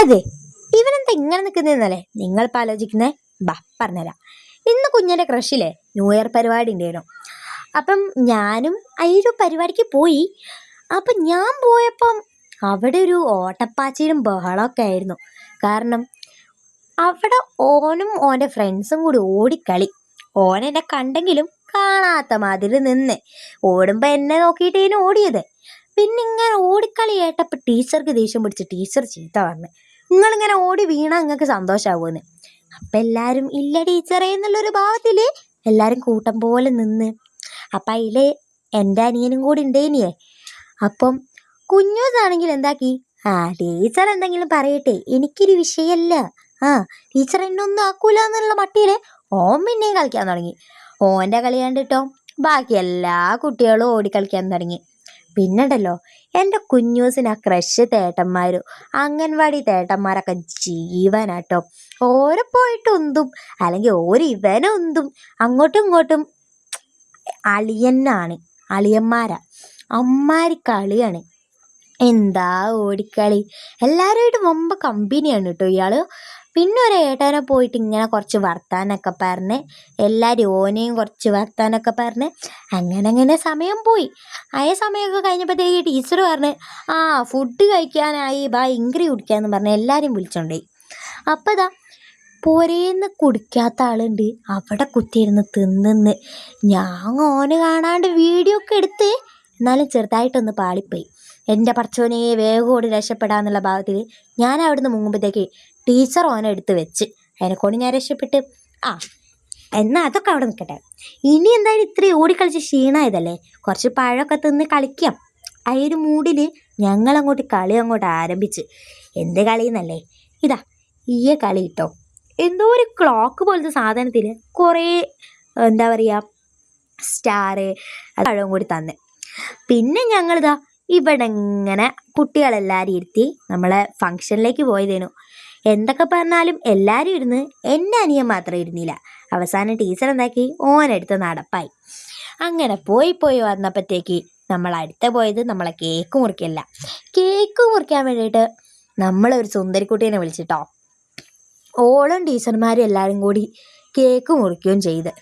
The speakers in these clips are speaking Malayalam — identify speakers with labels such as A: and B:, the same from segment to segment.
A: അതെ ഇവനെന്താ ഇങ്ങനെ നിൽക്കുന്നതെന്നല്ലേ നിങ്ങൾ ഇപ്പം ആലോചിക്കുന്നേ? ബാ പറഞ്ഞുതരാം. ഇന്ന് കുഞ്ഞിന്റെ ക്രഷിലെ ന്യൂ ഇയർ പരിപാടി ഉണ്ടായിരുന്നു അപ്പം ഞാനും ആ ഒരു പരിപാടിക്ക് പോയി. അപ്പം ഞാൻ പോയപ്പം അവിടെ ഒരു ഓട്ടപ്പാച്ചിലും ബഹളമൊക്കെ ആയിരുന്നു. കാരണം അവിടെ ഓനും ഓന്റെ ഫ്രണ്ട്സും കൂടി ഓടിക്കളി. ഓൻ എന്നെ കണ്ടെങ്കിലും കാണാത്ത മാതിരി നിന്ന് ഓടുമ്പോൾ എന്നെ നോക്കിയിട്ടേനും ഓടിയത്. പിന്നെ ഇങ്ങനെ ഓടിക്കളി കേട്ടപ്പോൾ ടീച്ചർക്ക് ദേഷ്യം പിടിച്ച് ടീച്ചർ ചീത്ത പറഞ്ഞു. നിങ്ങളിങ്ങനെ ഓടി വീണാൽ നിങ്ങൾക്ക് സന്തോഷമാവുമെന്ന് അപ്പം എല്ലാവരും ഇല്ല ടീച്ചറേ എന്നുള്ളൊരു ഭാവത്തിൽ എല്ലാവരും കൂട്ടം പോലെ നിന്ന്. അപ്പം അതിൽ എന്റെ അനിയനും കൂടി ഉണ്ടേനിയേ. അപ്പം കുഞ്ഞൂസാണെങ്കിൽ എന്താക്കി? ആ ടീച്ചർ എന്തെങ്കിലും പറയട്ടെ എനിക്കൊരു വിഷയമല്ല ആ ടീച്ചർ എന്നെ ഒന്നും ആക്കൂല എന്നുള്ള മട്ടിയിൽ ഓൻ പിന്നെയും കളിക്കാൻ തുടങ്ങി. ഓന്റെ കളി കണ്ടിട്ടോ? ബാക്കി എല്ലാ കുട്ടികളും ഓടി കളിക്കാൻ തുടങ്ങി. പിന്നുണ്ടല്ലോ? എന്റെ കുഞ്ഞൂസിന് ആ ക്രഷ് തേട്ടന്മാരും അംഗൻവാടി തേട്ടന്മാരൊക്കെ ജീവനാട്ടോ. ഓരോ പോയിട്ട് ഉന്തും അല്ലെങ്കിൽ ഓരോ ഇവനെ ഉന്തും അങ്ങോട്ടും ഇങ്ങോട്ടും അളിയനാണ് അളിയന്മാരാ. അമ്മാരി കളിയാണ്. എന്താ ഓടിക്കളി? എല്ലാവരുമായിട്ട് മുമ്പ് കമ്പനിയാണ് കേട്ടോ ഇയാൾ പിന്നെ ഒരു ഏട്ടനെ പോയിട്ട് ഇങ്ങനെ കുറച്ച് വർത്താനൊക്കെ പറഞ്ഞ് എല്ലാവരും ഓനെയും കുറച്ച് വർത്താനൊക്കെ പറഞ്ഞ് അങ്ങനെ അങ്ങനെ സമയം പോയി. ആയ സമയമൊക്കെ കഴിഞ്ഞപ്പോഴത്തേക്ക് ടീച്ചർ പറഞ്ഞ് ആ ഫുഡ് കഴിക്കാനായി ബാ ഇങ്കറി കുടിക്കാന്ന് പറഞ്ഞ് എല്ലാവരും വിളിച്ചോണ്ടേ അപ്പോൾ ഇതാ പോരേന്ന് കുടിക്കാത്ത ആളുണ്ട്. അവിടെ കുത്തിയിരുന്ന് തിന്നുന്ന്. ഞാൻ ഓന് കാണാണ്ട് വീഡിയോ ഒക്കെ എടുത്ത് എന്നാലും ചെറുതായിട്ടൊന്ന് പാളിപ്പോയി. എന്റെ പറച്ചോനെ വേഗം ഓടി രക്ഷപ്പെടാന്നുള്ള ഭാഗത്തിൽ ഞാൻ അവിടുന്ന് മുങ്ങുമ്പോഴത്തേക്ക് ടീച്ചർ ഓനെ എടുത്ത് വെച്ച്. അതിനെക്കൊണ്ട് ഞാൻ രക്ഷപ്പെട്ട്. ആ എന്നാൽ അതൊക്കെ അവിടെ നിൽക്കട്ടെ. ഇനി എന്തായാലും ഇത്രയും ഓടിക്കളിച്ച് ക്ഷീണമായതല്ലേ കുറച്ച് പഴമൊക്കെ തിന്ന് കളിക്കാം. ആ ഒരു മൂഡിൽ ഞങ്ങളങ്ങോട്ട് കളി അങ്ങോട്ട് ആരംഭിച്ച്. എന്ത് കളിയെന്നല്ലേ? ഇതാ ഈ കളി കിട്ടോ എന്തോ ഒരു ക്ലോക്ക് പോലത്തെ സാധനത്തിൽ കുറേ എന്താ പറയുക സ്റ്റാറ് പഴവും കൂടി തന്നെ. പിന്നെ ഞങ്ങളിതാ ഇവിടെ ഇങ്ങനെ കുട്ടികളെല്ലാവരും ഇരുത്തി നമ്മളെ ഫങ്ഷനിലേക്ക് പോയതേനു. എന്തൊക്കെ പറഞ്ഞാലും എല്ലാവരും ഇരുന്ന് എന്റെ അനിയൻ മാത്രം ഇരുന്നില്ല. അവസാനം ടീച്ചർ എന്താക്കി? ഓനെടുത്ത് നടപ്പായി. അങ്ങനെ പോയി പോയി വന്നപ്പോഴത്തേക്ക് നമ്മൾ അടുത്ത പോയത് നമ്മളെ കേക്ക് മുറിക്കല്ല. കേക്ക് മുറിക്കാൻ വേണ്ടിയിട്ട് നമ്മളൊരു സുന്ദരിക്കുട്ടീനെ വിളിച്ചിട്ടോ. ഓളും ടീച്ചർമാരും എല്ലാവരും കൂടി കേക്ക് മുറിക്കുകയും ചെയ്ത്.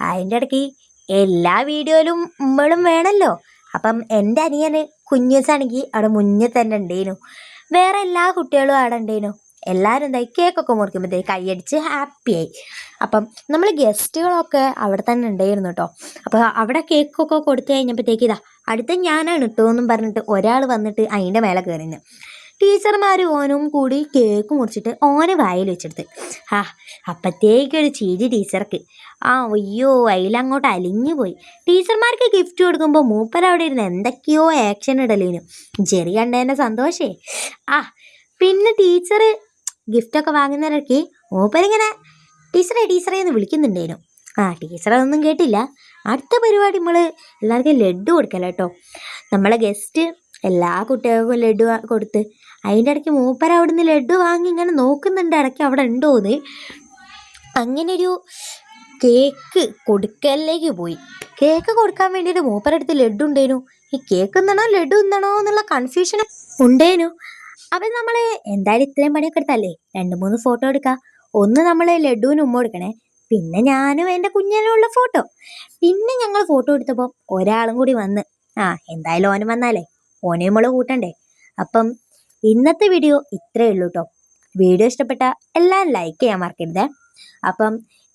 A: അതിന്റെ ഇടയ്ക്ക് എല്ലാ വീഡിയോയിലും ഉമ്മളും വേണമല്ലോ അപ്പം എന്റെ അനിയന് കുഞ്ഞൂസാണെങ്കിൽ അവിടെ മുന്നേ തന്നെ ഉണ്ടേനു. വേറെ എല്ലാ കുട്ടികളും അവിടെ ഉണ്ടേനു. എല്ലാവരും എന്തായി? കേക്കൊക്കെ മുറിക്കുമ്പോഴത്തേക്ക് കൈയടിച്ച് ഹാപ്പിയായി. അപ്പം നമ്മൾ ഗസ്റ്റുകളൊക്കെ അവിടെ തന്നെ ഉണ്ടായിരുന്നു കേട്ടോ അപ്പോൾ അവിടെ കേക്കൊക്കെ കൊടുത്തു കഴിഞ്ഞപ്പോഴത്തേക്ക് ഇതാ അടുത്ത ഞാനാണ് കേട്ടോ എന്നും പറഞ്ഞിട്ട് ഒരാൾ വന്നിട്ട് അതിന്റെ മേലെ കയറിയിരുന്നു ടീച്ചർമാർ ഓനും കൂടി കേക്ക് മുറിച്ചിട്ട് ഓനെ വായിൽ വെച്ചെടുത്ത്. ആ അപ്പത്തേക്കൊരു ചിരി ടീച്ചർക്ക്. ആ അയ്യോ അതിലങ്ങോട്ട് അലിഞ്ഞു പോയി. ടീച്ചർമാർക്ക് ഗിഫ്റ്റ് കൊടുക്കുമ്പോൾ മൂപ്പർ അവിടെ ഇരുന്ന് എന്തൊക്കെയോ ആക്ഷൻ ഇടലേനു. ചെറിയ കണ്ടതിന്റെ സന്തോഷേ. ആ പിന്നെ ടീച്ചർ ഗിഫ്റ്റൊക്കെ വാങ്ങുന്നവരൊക്കെ മൂപ്പരിങ്ങനെ ടീച്ചറെ ടീച്ചറെ എന്ന് വിളിക്കുന്നുണ്ടേനു ആ ടീച്ചറൊന്നും കേട്ടില്ല. അടുത്ത പരിപാടി നമ്മൾ എല്ലാവർക്കും ലഡു കൊടുക്കല കേട്ടോ നമ്മളെ ഗസ്റ്റ് എല്ലാ കുട്ടികൾക്കും ലഡു കൊടുത്ത് അതിന്റെ ഇടയ്ക്ക് മൂപ്പര അവിടുന്ന് ലഡു വാങ്ങി ഇങ്ങനെ നോക്കുന്നുണ്ട് ഇടയ്ക്ക് അവിടെ ഉണ്ടോന്ന്? അങ്ങനൊരു കേക്ക് കൊടുക്കലിലേക്ക് പോയി. കേക്ക് കൊടുക്കാൻ വേണ്ടിയിട്ട് മൂപ്പരടുത്ത് ലഡു ഉണ്ടേനു. ഈ കേക്ക് എന്താണോ ലഡു എന്താണോ എന്നുള്ള കൺഫ്യൂഷൻ ഉണ്ടേനു. അപ്പം നമ്മൾ എന്തായാലും ഇത്രയും പണിയൊക്കെ എടുത്തല്ലേ? രണ്ട് മൂന്ന് ഫോട്ടോ എടുക്കാം. ഒന്ന് നമ്മൾ ലഡുവിന് ഉമ്മ എടുക്കണേ പിന്നെ ഞാനും എന്റെ കുഞ്ഞിനുള്ള ഫോട്ടോ പിന്നെ ഞങ്ങൾ ഫോട്ടോ എടുത്തപ്പോൾ ഒരാളും കൂടി വന്ന്. ആ എന്തായാലും ഓനും വന്നാലേ. ഓനെ നമ്മൾ കൂട്ടണ്ടേ. അപ്പം ഇന്നത്തെ വീഡിയോ ഇത്രയേ ഉള്ളൂ കേട്ടോ വീഡിയോ ഇഷ്ടപ്പെട്ട എല്ലാം ലൈക്ക് ചെയ്യാൻ മറക്കരുത്. അപ്പം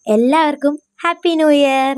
A: എല്ലാവർക്കും ഹാപ്പി ന്യൂ ഇയർ